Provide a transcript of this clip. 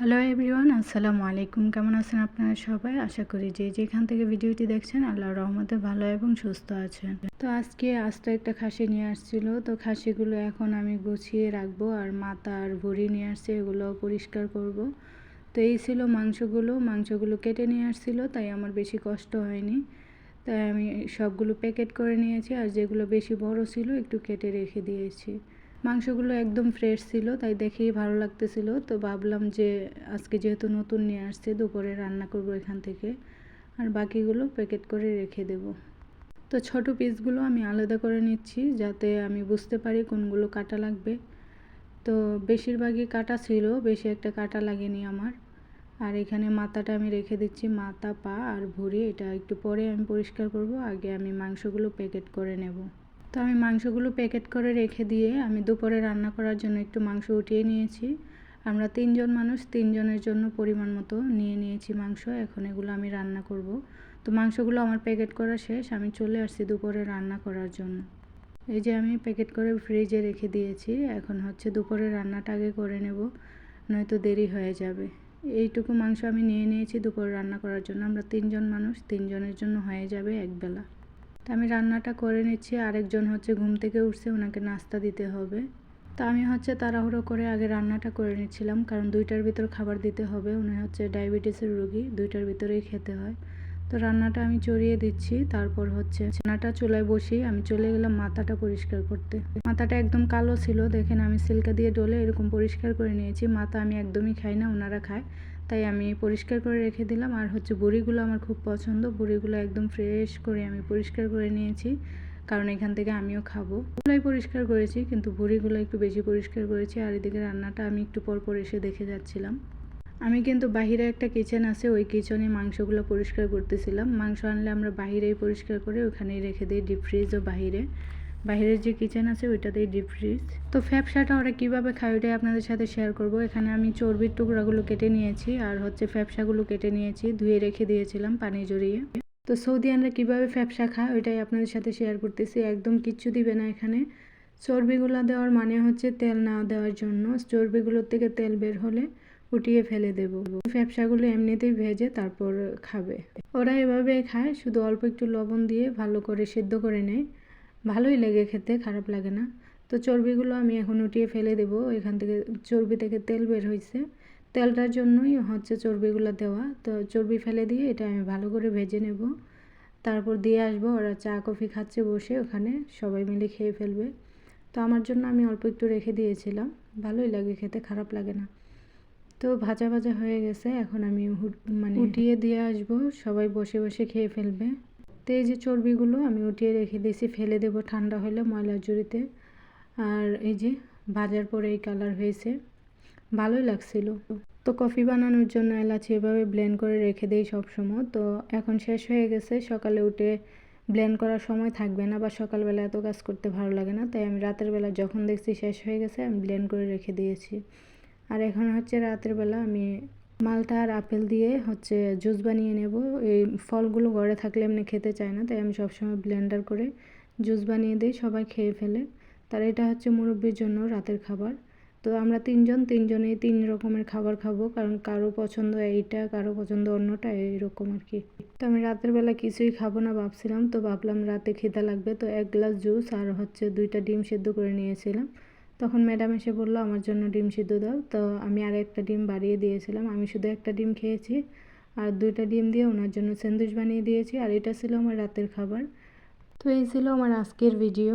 Hello everyone আসসালামু আলাইকুম। কেমন আছেন আপনারা সবাই? আশা করি যে যেখান থেকে ভিডিওটি দেখছেন আল্লাহ রহমতে ভালো এবং সুস্থ আছেন। তো আজকে আস্ত একটা খাসি নিয়ে আসছিল। তো খাসিগুলো এখন আমি গুছিয়ে রাখব আর মাথা আর ভুড়ি নিয়ে আসছে এগুলো পরিষ্কার করব। তো এই ছিল মাংসগুলো। মাংসগুলো কেটে নিয়ে আসছিল, তাই আমার বেশি কষ্ট হয়নি। তাই আমি সবগুলো প্যাকেট করে নিয়েছি আর যেগুলো বেশি বড় ছিল, একটু কেটে রেখে দিয়েছি। মাংসগুলো একদম ফ্রেশ ছিল, তাই দেখেই ভালো লাগতেছিল। তো ভাবলাম যে, আজকে যেহেতু নতুন নিয়ে আসছে, দুপুরে রান্না করব এখান থেকে। আর বাকিগুলো প্যাকেট করে রেখে দেব। তো ছোট পিসগুলো আমি আলাদা করে নিচ্ছি, যাতে আমি বুঝতে পারি কোনগুলো কাটা লাগবে। তো বেশিরভাগই কাটা ছিল, বেশি একটা কাটা লাগেনি আমার। আর এখানে মাথাটা আমি রেখে দিচ্ছি, মাথা, পা আর ভুঁড়ি। এটা একটু পরে আমি পরিষ্কার করব, আগে আমি মাংসগুলো প্যাকেট করে নেব। তো আমি মাংসগুলো প্যাকেট করে রেখে দিয়ে আমি দুপুরে রান্না করার জন্য একটু মাংস উঠিয়ে নিয়েছি। আমরা তিনজন মানুষ, তিনজনের জন্য পরিমাণ মতো নিয়ে নিয়েছি মাংস। এখন এগুলো আমি রান্না করব। তো মাংসগুলো আমার প্যাকেট করা শেষ। আমি চলে আসছি দুপুরে রান্না করার জন্য। এই যে আমি প্যাকেট করে ফ্রিজে রেখে দিয়েছি। এখন হচ্ছে দুপুরে রান্নাটা আগে করে নেব, নয়তো দেরি হয়ে যাবে। এইটুকু মাংস আমি নিয়ে নিয়েছি দুপুরে রান্না করার জন্য। আমরা তিনজন মানুষ, তিনজনের জন্য হয়ে যাবে একবেলা। তা আমি রান্নাটা করে নিচ্ছি। আরেকজন হচ্ছে ঘুম থেকে উঠছে, ওনাকে নাস্তা দিতে হবে। তা আমি হচ্ছে তাড়াহুড়ো করে আগে রান্নাটা করে নিচ্ছিলাম, কারণ দুইটার ভিতর খাবার দিতে হবে। উনি হচ্ছে ডায়াবেটিসের রুগী, দুইটার ভিতরেই খেতে হয়। তো রান্নাটা আমি চড়িয়ে দিচ্ছি, তারপর হচ্ছে রান্নাটা চুলায় বসি আমি চলে গেলাম মাথাটা পরিষ্কার করতে। মাথাটা একদম কালো ছিল, দেখেন আমি সিল্কা দিয়ে ডলে এরকম পরিষ্কার করে নিয়েছি। মাথা আমি একদমই খাই না, ওনারা খায়। তাই আমি পরিষ্কার করে রেখে দিলাম। আর হচ্ছে বড়িগুলো আমার খুব পছন্দ। বড়িগুলো একদম ফ্রেশ করে আমি পরিষ্কার করে নিয়েছি। কারণ এখান থেকে আমিও খাব। ওগুলোই পরিষ্কার করেছি, কিন্তু বড়িগুলো একটু বেশি পরিষ্কার করেছি। আর এদিকে রান্নাটা আমি একটু পর পর এসে দেখে যাচ্ছিলাম। আমি কিন্তু বাহিরে একটা কিচেন আছে, ওই কিচেনে মাংসগুলো পরিষ্কার করতেছিলাম। মাংস আনলে আমরা বাহিরেই পরিষ্কার করে ওখানেই রেখে দিই ডিপ ফ্রিজও বাহিরে। বাইরের যে কিচেন আছে, ওইটাতেই ডিপ ফ্রিজ তো ফ্যাপসাটা ওরা কীভাবে খায়, ওইটাই আপনাদের সাথে শেয়ার করব। এখানে আমি চর্বির টুকরাগুলো কেটে নিয়েছি, আর হচ্ছে ফ্যাপসাগুলো কেটে নিয়েছি, ধুয়ে রেখে দিয়েছিলাম পানি জড়িয়ে। তো সৌদিয়ানরা কীভাবে ফ্যাপসা খায়, ওইটাই আপনাদের সাথে শেয়ার করতেছি, একদম কিচ্ছু দিবে না এখানে। চর্বিগুলো দেওয়ার মানে হচ্ছে তেল না দেওয়ার জন্য, চর্বিগুলোর থেকে তেল বের হলে উঠিয়ে ফেলে দেব। ফ্যাপসাগুলো এমনিতেই ভেজে তারপর খাবে। ওরা এভাবে খায়, শুধু অল্প একটু লবণ দিয়ে ভালো করে সেদ্ধ করে নেয়। ভালোই লাগে খেতে খারাপ লাগে না। তো চর্বিগুলো আমি এখন উঠিয়ে ফেলে দেব। এখান থেকে চর্বি থেকে তেল বের হয়েছে। তেলটার জন্যই হচ্ছে চর্বিগুলো দেওয়া। তো চর্বি ফেলে দিয়ে এটা আমি ভালো করে ভেজে নেব। তারপর দিয়ে আসব। ওরা চা কফি খাচ্ছে বসে ওখানে। সবাই মিলে খেয়ে ফেলবে। তো আমার জন্য আমি অল্প একটু রেখে দিয়েছিলাম। ভালোই লাগে খেতে খারাপ লাগে না। তো ভাজা ভাজা হয়ে গেছে। এখন আমি মানে উঠিয়ে দিয়ে আসব। সবাই বসে বসে খেয়ে ফেলবে। তো এই যে চর্বিগুলো আমি উঠিয়ে রেখে দিয়েছি, ফেলে দেব ঠান্ডা হলে ময়লার জুড়িতে। আর এই যে ভাজার পরে এই কালার হয়েছে, ভালোই লাগছিল। তো কফি বানানোর জন্য এলাচি এভাবে ব্লেন্ড করে রেখে দিই সবসময়। তো এখন শেষ হয়ে গেছে, সকালে উঠে ব্লেন্ড করার সময় থাকবে না বা সকালবেলা এত কাজ করতে ভালো লাগে না। তাই আমি রাতের বেলা যখন দেখছি শেষ হয়ে গেছে, আমি ব্লেন্ড করে রেখে দিয়েছি। আর এখন হচ্ছে রাতের বেলা আমি মালটা আর আপেল দিয়ে হচ্ছে জুস বানিয়ে নেব। এই ফলগুলো ঘরে থাকলে এমনি খেতে চায় না, তাই আমি সবসময় ব্লেন্ডার করে জুস বানিয়ে দিই, সবাই খেয়ে ফেলে। তার এটা হচ্ছে মুরব্বির জন্য রাতের খাবার। তো আমরা তিনজন, তিনজনেই তিন রকমের খাবার খাব, কারণ কারও পছন্দ এইটা, কারও পছন্দ অন্যটা এইরকম আর কি। তো আমি রাতের বেলা কিছুই খাব না ভাবছিলাম, তো ভাবলাম রাতে খিদা লাগবে, তো এক গ্লাস জুস আর হচ্ছে দুইটা ডিম সেদ্ধ করে নিয়েছিলাম। তখন ম্যাডাম এসে বলল, আমার জন্য ডিম সিদ্ধ দাও। তো আমি আর একটা ডিম বাড়িয়ে দিয়েছিলাম। আমি শুধু একটা ডিম খেয়েছি আর দুইটা ডিম দিয়ে ওনার জন্য স্যান্ডউইচ বানিয়ে দিয়েছি। আর এটা ছিল আমার রাতের খাবার। তো এই ছিল আমার আজকের ভিডিও।